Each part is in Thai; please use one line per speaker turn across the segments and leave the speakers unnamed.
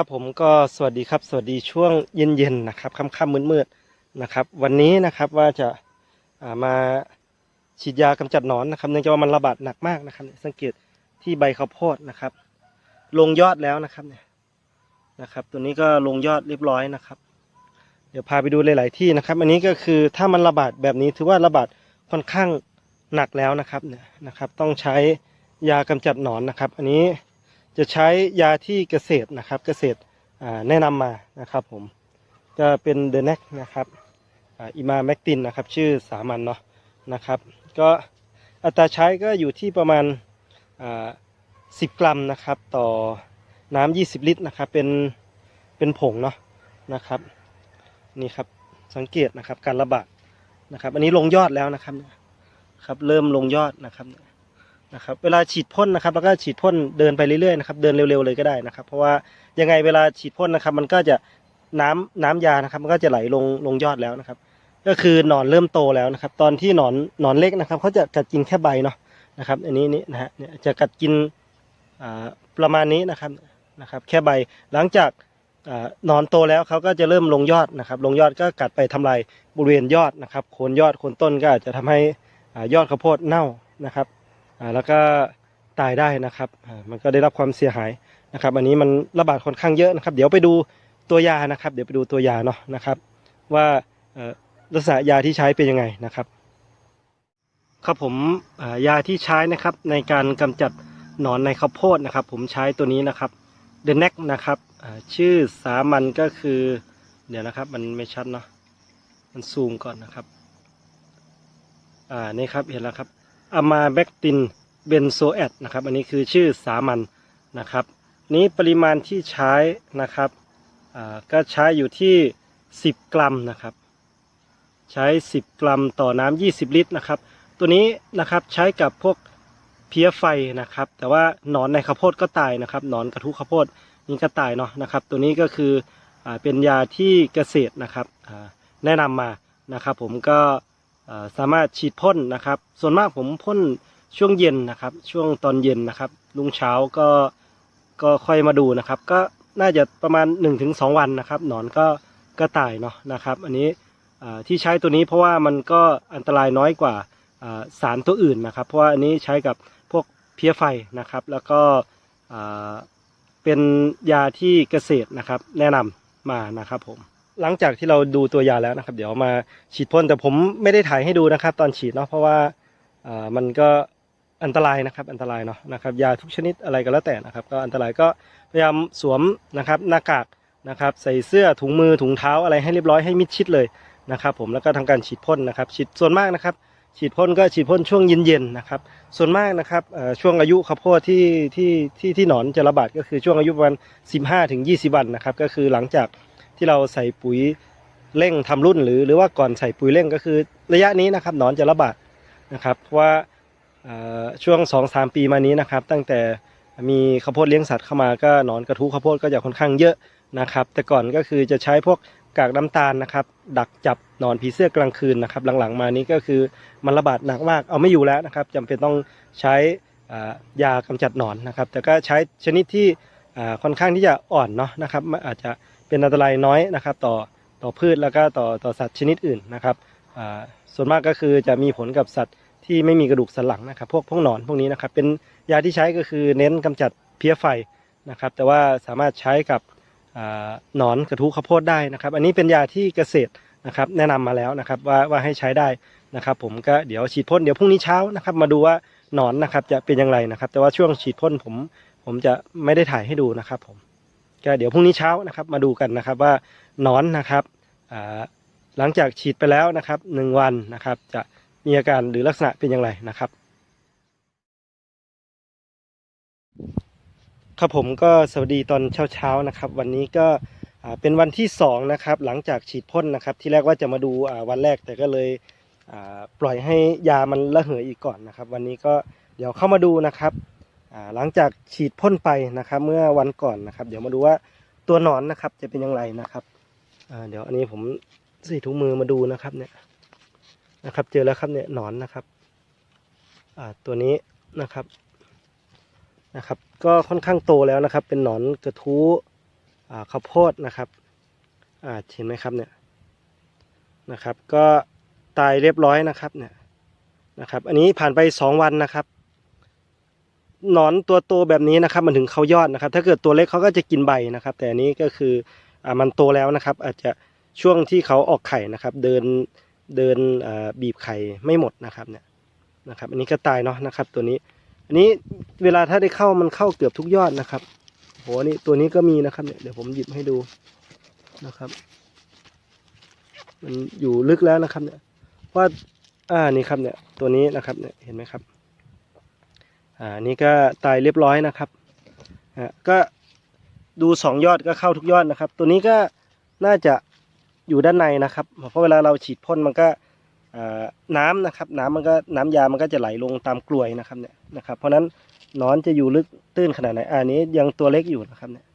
ครับผมก็สวัสดีครับ สวัสดีช่วงเย็นๆนะครับค่ำๆมืดๆนะครับ วันนี้นะครับว่าจะามาฉีดยากำจัดหนอนนะครับ เนื่องจากว่ามันระบาดหนักมากนะครับ สังเกตที่ใบข้าวโพดนะครับ ลงยอดแล้วนะครับเนี่ยนะครับ ตัวนี้ก็ลงยอดเรียบร้อยนะครับ เดี๋ยวพาไปดูหลาย ๆที่นะครับ อันนี้ก็คือถ้ามันระบาดแบบนี้ถือว่าระบาดค่อนข้างหนักแล้วนะครับเนี่ยนะครับ ต้องใช้ยากำจัดหนอนนะครับ อันนี้ จะใช้ยาที่เกษตรนะครับ เกษตรแนะนำมานะครับผมจะเป็นเดน e กนะครับอิมาแมกตินนะครับ ชื่อสามัญเนาะนะครับ ก็อัตราใช้ก็อยู่ที่ประมาณ 10 กรัมนะครับ ต่อน้ำ20 ลิตรนะครับ เป็นเป็นผงเนาะนะครับนี่ครับสังเกตนะครับการระบาดนะครับ อันนี้ลงยอดแล้วนะครับครับ เริ่มลงยอดนะครับ นะครับเวลาฉีดพ่นนะครับแล้วก็ฉีดพ่นเดินไปเรื่อยๆนะครับเดินเร็วๆเลยก็ได้นะครับ เพราะว่ายังไงเวลาฉีดพ่นนะครับ มันก็จะน้ำน้ำยานะครับ มันก็จะไหลลงลงยอดแล้วนะครับ ก็คือหนอนเริ่มโตแล้วนะครับ ตอนที่หนอนหนอนเล็กนะครับเขาจะกัดกินแค่ใบเนาะนะครับ อันนี้นี่นะฮะจะกัดกินประมาณนี้นะครับนะครับ แค่ใบหลังจากอ่านอนโตแล้วเขาก็จะเริ่มลงยอดนะครับ ลงยอดก็กัดไปทำลายบริเวณยอดนะครับโคนยอดโคนต้นก็อาจจะทำให้ยอดข้าวโพดเน่านะครับ แล้วก็ตายได้นะครับมันก็ได้รับความเสียหายนะครับ อันนี้มันระบาดค่อนข้างเยอะนะครับ เดี๋ยวไปดูตัวยานะครับ เดี๋ยวไปดูตัวยาเนาะนะครับ ว่าลักษณะยาที่ใช้เป็นยังไงนะครับ ครับผมยาที่ใช้นะครับในการกำจัดหนอนในข้าวโพดนะครับ ผมใช้ตัวนี้นะครับ The Neck นะครับชื่อสามัญก็คือ เดี๋ยวนะครับ มันไม่ชัดเนาะมันซูมก่อนนะครับ อ่านี่ครับเห็นแล้วครับ อามาแบคตินเบนโซแอดนะครับ อันนี้คือชื่อสามัญนะครับ นี้ปริมาณที่ใช้นะครับก็ใช้อยู่ที่ 10 กรัมนะครับ ใช้ 10 กรัมต่อน้ำ20 ลิตรนะครับ ตัวนี้นะครับใช้กับพวกเพี้ยไฟนะครับ แต่ว่าหนอนในข้าวโพดก็ตายนะครับ หนอนกระทุข้าวโพดนี่ก็ตายเนาะนะครับ ตัวนี้ก็คืออเป็นยาที่เกษตรนะครับแนะนำมานะครับ ผมก็ สามารถฉีดพ่นนะครับ ส่วนมากผมพ่นช่วงเย็นนะครับ ช่วงตอนเย็นนะครับลุงเช้าก็ก็ค่อยมาดูนะครับ ก็น่าจะประมาณ 1-2 วันนะครับ หนอนก็ก็ตายเนาะนะครับ อันนี้ที่ใช้ตัวนี้เพราะว่ามันก็อันตรายน้อยกว่าสารตัวอื่นนะครับ เพราะว่าอันนี้ใช้กับพวกเพี้ยไฟนะครับ แล้วก็เป็นยาที่เกษตรนะครับ แนะนำมานะครับผม หลังจากที่เราดูตัวยาแล้วนะครับ เดี๋ยวมาฉีดพ่นแต่ผมไม่ได้ถ่ายให้ดูนะครับ ตอนฉีดเนาะเพราะว่ามันก็อันตรายนะครับ อันตรายเนาะนะครับยาทุกชนิดอะไรก็แล้วแต่นะครับ ก็อันตรายก็พยายามสวมนะครับหน้ากากนะครับ ใส่เสื้อถุงมือถุงเท้าอะไรให้เรียบร้อยให้มิดชิดเลยนะครับ ผมแล้วก็ทำการฉีดพ่นนะครับ ฉีดส่วนมากนะครับ ฉีดพ่นก็ฉีดพ่นช่วงเย็นๆนะครับ ส่วนมากนะครับช่วงอายุข้าวโพดที่ที่ที่ที่หนอนจะระบาดก็คือช่วงอายุประมาณ 15ถึง20 วันนะครับ ก็คือหลังจาก ที่เราใส่ปุ๋ยเร่งทำรุ่นหรือหรือว่าก่อนใส่ปุ๋ยเร่งก็คือ ระยะนี้นะครับหนอนจะระบาดนะครับเพราะว่าเอ่อช่วง 2-3 ปีมานี้นะครับ ตั้งแต่มีข้าวโพดเลี้ยงสัตว์เข้ามาก็หนอนกระทุข้าวโพดก็จะค่อนข้างเยอะนะครับ แต่ก่อนก็คือจะใช้พวกกากน้ำตาลนะครับ ดักจับหนอนผีเสื้อกลางคืนนะครับ หลังๆ มานี้ก็คือมันระบาดหนักมากเอาไม่อยู่แล้วนะครับจำเป็นต้องใช้ยากำจัดหนอนนะครับ แต่ก็ใช้ชนิดที่ค่อนข้างที่จะอ่อนเนาะนะครับมันอาจจะ เป็นอันตรายน้อยนะครับ ต่อต่อพืชแล้วก็ต่อต่อสัตว์ชนิดอื่นนะครับส่วนมากก็คือจะมีผลกับสัตว์ที่ไม่มีกระดูกสันหลังนะครับ พวกพวกหนอนพวกนี้นะครับ เป็นยาที่ใช้ก็คือเน้นกำจัดเพี้ยไฟนะครับ แต่ว่าสามารถใช้กับอหนอนกระทุข้าวโพดได้นะครับ อันนี้เป็นยาที่เกษตรนะครับ แนะนำมาแล้วนะครับว่าว่าให้ใช้ได้นะครับ ผมก็เดี๋ยวฉีดพ่นเดี๋ยวพรุ่งนี้เช้านะครับ มาดูว่าหนอนนะครับจะเป็นอย่างไรนะครับ แต่ว่าช่วงฉีดพ่นผมผมจะไม่ได้ถ่ายให้ดูนะครับผม ก็เดี๋ยวพรุ่งนี้เช้านะครับมาดูกันนะครับว่านอนนะครับหลังจากฉีดไปแล้วนะครับหนึ่งวันนะครับ จะมีอาการหรือลักษณะเป็นอย่างไรนะครับครับผมก็สวัสดีตอนเช้าๆนะครับ วันนี้ก็เป็นวันที่สองนะครับหลังจากฉีดพ่นนะครับ ที่แรกว่าจะมาดูวันแรกแต่ก็เลยปล่อยให้ยามันระเหยอีกก่อนนะครับ วันนี้ก็เดี๋ยวเข้ามาดูนะครับ หลังจากฉีดพ่นไปนะครับ เมื่อวันก่อนนะครับ เดี๋ยวมาดูว่าตัวหนอนนะครับ จะเป็นอย่างไรนะครับเดี๋ยวอันนี้ผมใส่ถุงมือมาดูนะครับเนี่ยนะครับ เจอแล้วครับเนี่ยหนอนนะครับตัวนี้นะครับนะครับ ก็ค่อนข้างโตแล้วนะครับ เป็นหนอนกระทู้ข้าวโพดนะครับเห็นไหมครับเนี่ยนะครับ ก็ตายเรียบร้อยนะครับเนี่ยนะครับ อันนี้ผ่านไปสองวันนะครับ หนอนตัวโตแบบนี้นะครับ มันถึงเขายอดนะครับ ถ้าเกิดตัวเล็กเขาก็จะกินใบนะครับ แต่อันนี้ก็คืออ่ามันโตแล้วนะครับ อาจจะช่วงที่เขาออกไข่นะครับ เดินเดินบีบไข่ไม่หมดนะครับเนี่ยนะครับ อันนี้ก็ตายเนาะนะครับ ตัวนี้ อันนี้เวลาถ้าได้เข้ามันเข้าเกือบทุกยอดนะครับโหนี่ตัวนี้ก็มีนะครับเนี่ยเดี๋ยวผมหยิบให้ดูนะครับ มันอยู่ลึกแล้วนะครับ เนี่ยว่าอ่านี่ครับเนี่ยตัวนี้นะครับเนี่ยเห็นไหมครับ อ่านี่ก็ตายเรียบร้อยนะครับฮะก็ดูสองยอดก็เข้าทุกยอดนะครับ ตัวนี้ก็น่าจะอยู่ด้านในนะครับ เพราะเวลาเราฉีดพ่นมันก็น้ำนะครับน้ำมันก็น้ำยามันก็จะไหลลงตามกลวยนะครับเนี่ยนะครับ เพราะฉะนั้นนอนจะอยู่ลึกตื้นขนาดไหนอันนี้ยังตัวเล็กอยู่นะครับเนี่ย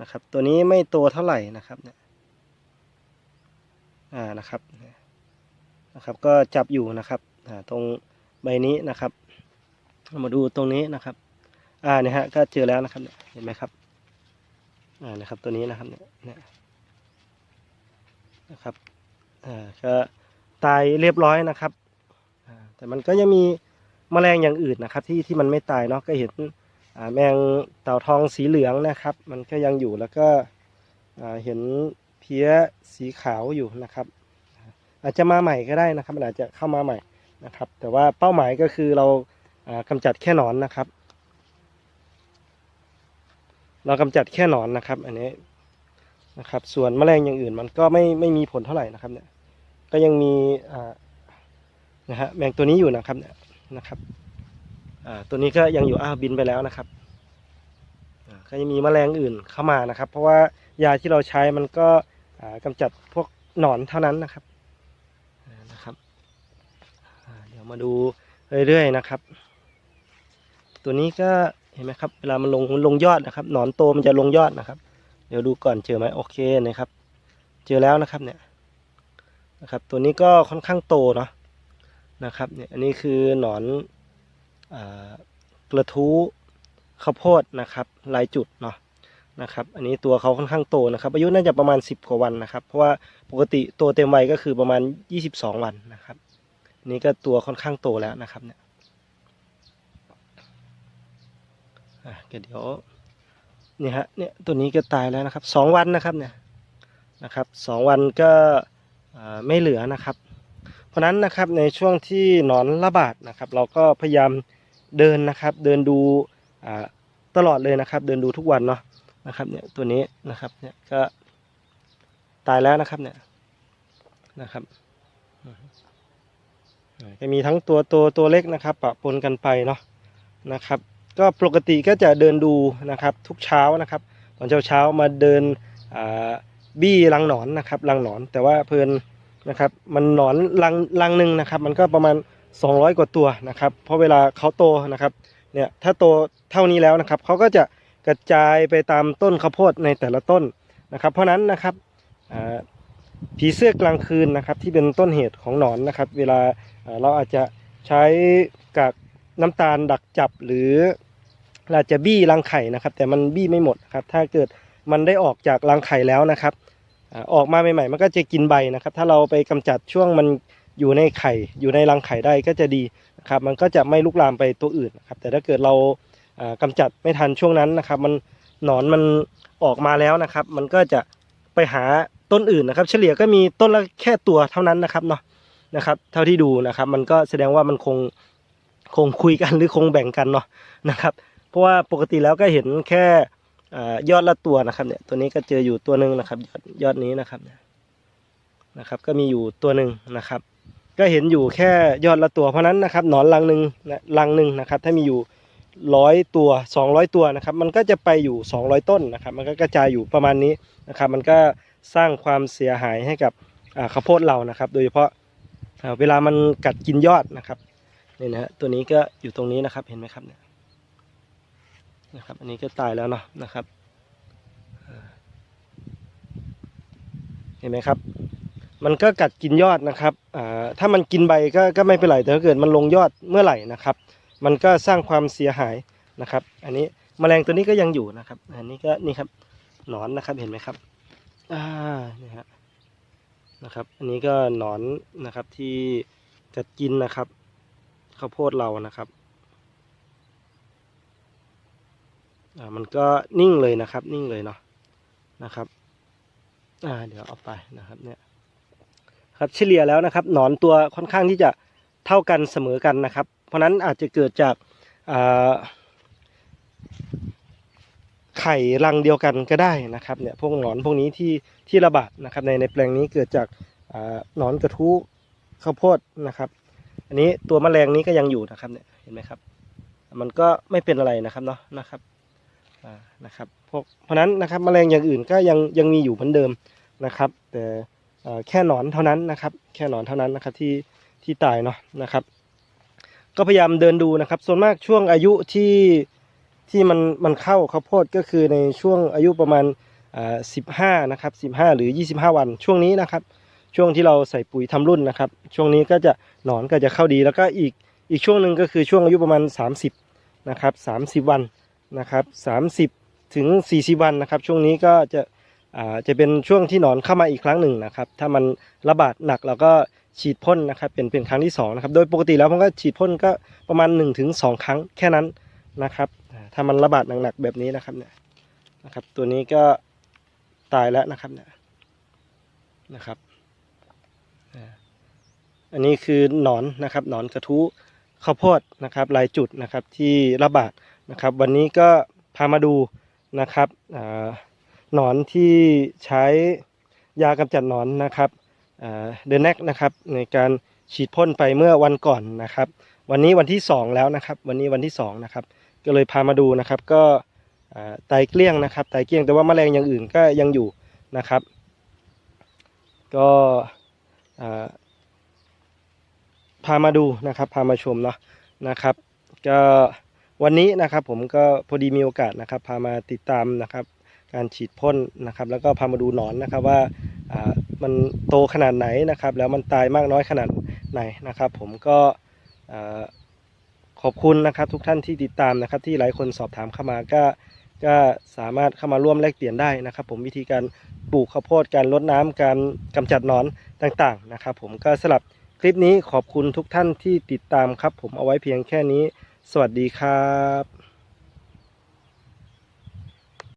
นะครับ ตัวนี้ไม่โตเท่าไหร่นะครับเนี่ยอ่านะครับนะครับ ก็จับอยู่นะครับอ่าตรงใบนี้นะครับ มาดูตรงนี้นะครับ อ่าเนี่ยฮะก็เจอแล้วนะครับเนี่ยเห็นไหมครับ อ่านะครับตัวนี้นะครับเนี่ยเนี่ยนะครับอ่าก็ตายเรียบร้อยนะครับอ่าแต่มันก็ยังมีแมลงอย่างอื่นนะครับ ที่ที่มันไม่ตายเนาะก็เห็นอ่าแมงเต่าทองสีเหลืองนะครับ มันก็ยังอยู่แล้วก็อ่าเห็นเพี้ยสีขาวอยู่นะครับ อาจจะมาใหม่ก็ได้นะครับมันอาจจะเข้ามาใหม่นะครับ แต่ว่าเป้าหมายก็คือเรา อ่ากำจัดแค่หนอนนะครับ เรากำจัดแค่หนอนนะครับ อันนี้นะครับ ส่วนแมลงอย่างอื่นมันก็ไม่ไม่มีผลเท่าไหร่นะครับ เนี่ย ก็ยังมีนะฮะแมงตัวนี้อยู่นะครับเนี่ยนะครับตัวนี้ก็ยังอยู่อ้าวบินไปแล้วนะครับก็ยังมีแมลงอื่นเข้ามานะครับ เพราะว่ายาที่เราใช้มันก็อ่ากำจัดพวกหนอนเท่านั้นนะครับนะครับเดี๋ยวมาดูเรื่อยๆนะครับ ตัวนี้ก็เห็นไหมครับเวลามันลงมันลงยอดนะครับ หนอนโตมันจะลงยอดนะครับ เดี๋ยวดูก่อนเจอไหมโอเคนะครับ เจอแล้วนะครับเนี่ยนะครับ ตัวนี้ก็ค่อนข้างโตเนาะนะครับเนี่ยอันนี้คือหนอนอกระทู้ข้าวโพดนะครับลายจุดเนาะนะครับ อันนี้ตัวเขาค่อนข้างโตนะครับ อายุน่าจะประมาณ 10 กว่าวันนะครับ เพราะว่าปกติตัวเต็มวัยก็คือประมาณ 22 วันนะครับนนี้ก็ตัวค่อนข้างโตแล้วนะครับเนี่ย อะก็เดี๋ยวเนี่ยฮะเนี่ยตัวนี้ก็ตายแล้วนะครับสองวันนะครับเนี่ยนะครับสองวันก็ไม่เหลือนะครับ เพราะนั้นนะครับในช่วงที่หนอนระบาดนะครับ เราก็พยายามเดินนะครับ เดินดูตลอดเลยนะครับ เดินดูทุกวันเนาะนะครับเนี่ยตัวนี้นะครับเนี่ยก็ตายแล้วนะครับเนี่ยนะครับก็มีทั้งตัวโตตัวเล็กนะครับปะปนกันไปเนาะนะครับ ก็ปกติก็จะเดินดูนะครับทุกเช้านะครับ ตอนเช้าเช้ามาเดินบี้รังหนอนนะครับรังหนอนแต่ว่าเพลินนะครับมันหนอนรังรังหนึ่งนะครับ มันก็ประมาณ 200 กว่าตัวนะครับ เพราะเวลาเขาโตนะครับเนี่ยถ้าโตเท่านี้แล้วนะครับเขาก็จะกระจายไปตามต้นข้าวโพดในแต่ละต้นนะครับ เพราะนั้นนะครับผีเสื้อกลางคืนนะครับที่เป็นต้นเหตุของหนอนนะครับ เวลาเราอาจจะใช้กาก น้ำตาลดักจับหรืออาจจะบี้รังไข่นะครับ แต่มันบี้ไม่หมดครับ ถ้าเกิดมันได้ออกจากรังไข่แล้วนะครับออกมาใหม่ๆ มันก็จะกินใบนะครับ ถ้าเราไปกำจัดช่วงมันอยู่ในไข่ อยู่ในรังไข่ได้ก็จะดีนะครับ มันก็จะไม่ลุกลามไปตัวอื่นนะครับ แต่ถ้าเกิดเราอ่ากำจัดไม่ทันช่วงนั้นนะครับ มันหนอนมันออกมาแล้วนะครับ มันก็จะไปหาต้นอื่นนะครับ เฉลี่ยก็มีต้นละแค่ตัวเท่านั้นนะครับเนาะนะครับ เท่าที่ดูนะครับ มันก็แสดงว่ามันคง คงคุยกันหรือคงแบ่งกันเนาะนะครับเพราะว่าปกติแล้วก็เห็นแค่ยอดละตัวนะครับเนี่ยตัวนี้ก็เจออยู่ตัวหนึ่งนะครับ ยอดยอดนี้นะครับนะครับ ก็มีอยู่ตัวหนึ่งนะครับ ก็เห็นอยู่แค่ยอดละตัวเพราะนั้นนะครับหนอนรังหนึ่งนะรังหนึ่งนะครับ ถ้ามีอยู่ร้อยตัวสองร้อยตัวนะครับ มันก็จะไปอยู่สองร้อยต้นนะครับ มันก็กระจายอยู่ประมาณนี้นะครับ มันก็สร้างความเสียหายให้กับข้าวโพดเรานะครับ โดยเฉพาะเวลามันกัดกินยอดนะครับ นี่นะฮะตัวนี้ก็อยู่ตรงนี้นะครับเห็นไหมครับเนี่ยนะครับ อันนี้ก็ตายแล้วเนาะนะครับเห็นไหมครับ มันก็กัดกินยอดนะครับอ่าถ้ามันกินใบก็ก็ไม่เป็นไรแต่ถ้าเกิดมันลงยอดเมื่อไหร่นะครับ มันก็สร้างความเสียหายนะครับ อันนี้แมลงตัวนี้ก็ยังอยู่นะครับ อันนี้ก็นี่ครับหนอนนะครับเห็นไหมครับอ่านี่ฮะนะครับ อันนี้ก็หนอนนะครับที่จะกินนะครับ ข้าวโพดเรานะครับ อ่ามันก็นิ่งเลยนะครับ นิ่งเลยเนาะนะครับ อ่าเดี๋ยวเอาไปนะครับเนี่ยครับเฉลี่ยแล้วนะครับ หนอนตัวค่อนข้างที่จะเท่ากันเสมอกันนะครับ เพราะนั้นอาจจะเกิดจากอ่าไข่รังเดียวกันก็ได้นะครับเนี่ยพวกหนอนพวกนี้ที่ที่ระบาดนะครับในในแปลงนี้เกิดจากอาหนอนกระทู้ข้าวโพดนะครับ อันนี้ตัวแมลงนี้ก็ยังอยู่นะครับเนี่ยเห็นไหมครับ มันก็ไม่เป็นอะไรนะครับเนาะนะครับอ่านะครับพวกเพราะนั้นนะครับแมลงอย่างอื่นก็ยังยังมีอยู่เหมือนเดิมนะครับ แต่เออแค่หนอนเท่านั้นนะครับ แค่หนอนเท่านั้นนะครับที่ที่ตายเนาะนะครับ ก็พยายามเดินดูนะครับ ส่วนมากช่วงอายุที่ที่มันมันเข้าข้าวโพดก็คือในช่วงอายุประมาณสิบห้านะครับสิบห้าหรือยี่สิบห้าวันช่วงนี้นะครับ ช่วงที่เราใส่ปุ๋ยทำรุ่นนะครับ ช่วงนี้ก็จะหนอนก็จะเข้าดี แล้วก็อีกอีกช่วงหนึ่งก็คือช่วงอายุประมาณ 30นะครับ30 วันนะครับ30 ถึง 40 วันนะครับ ช่วงนี้ก็จะอ่าจะเป็นช่วงที่หนอนเข้ามาอีกครั้งหนึ่งนะครับ ถ้ามันระบาดหนักเราก็ฉีดพ่นนะครับ เป็นเป็นครั้งที่สองนะครับโดยปกติแล้วผมก็ฉีดพ่นก็ประมาณ 1-2ถึงครั้งแค่นั้นนะครับ ถ้ามันระบาดหนักๆแบบนี้นะครับเนี่ยนะครับ ตัวนี้ก็ตายแล้วนะครับเนี่ยนะครับ อันนี้คือหนอนนะครับหนอนกระทูข้าวโพดนะครับลายจุดนะครับที่ระบาดนะครับ วันนี้ก็พามาดูนะครับหนอนที่ใช้ยากำจัดหนอนนะครับเดนแนกนะครับในการฉีดพ่นไปเมื่อวันก่อนนะครับ วันนี้วันที่สองแล้วนะครับ วันนี้วันที่สองนะครับก็เลยพามาดูนะครับก็อ่าไตเกลี้ยงนะครับไตเกลี้ยงแต่ว่าแมลงอย่างอื่นก็ยังอยู่นะครับ ก็ พามาดูนะครับ พามาชมเนาะนะครับ ก็วันนี้นะครับผมก็พอดีมีโอกาสนะครับ พามาติดตามนะครับ การฉีดพ่นนะครับ แล้วก็พามาดูหนอนนะครับว่ามันโตขนาดไหนนะครับ แล้วมันตายมากน้อยขนาดไหนนะครับ ผมก็ขอบคุณนะครับทุกท่านที่ติดตามนะครับ ที่หลายคนสอบถามเข้ามาก็ ก็สามารถเข้ามาร่วมแลกเปลี่ยนได้นะครับ ผมวิธีการปลูกข้าวโพดการลดน้ำการกำจัดหนอนต่างๆนะครับ ผมก็สลับคลิปนี้ขอบคุณทุกท่านที่ติดตามครับ ผมเอาไว้เพียงแค่นี้ สวัสดีครับ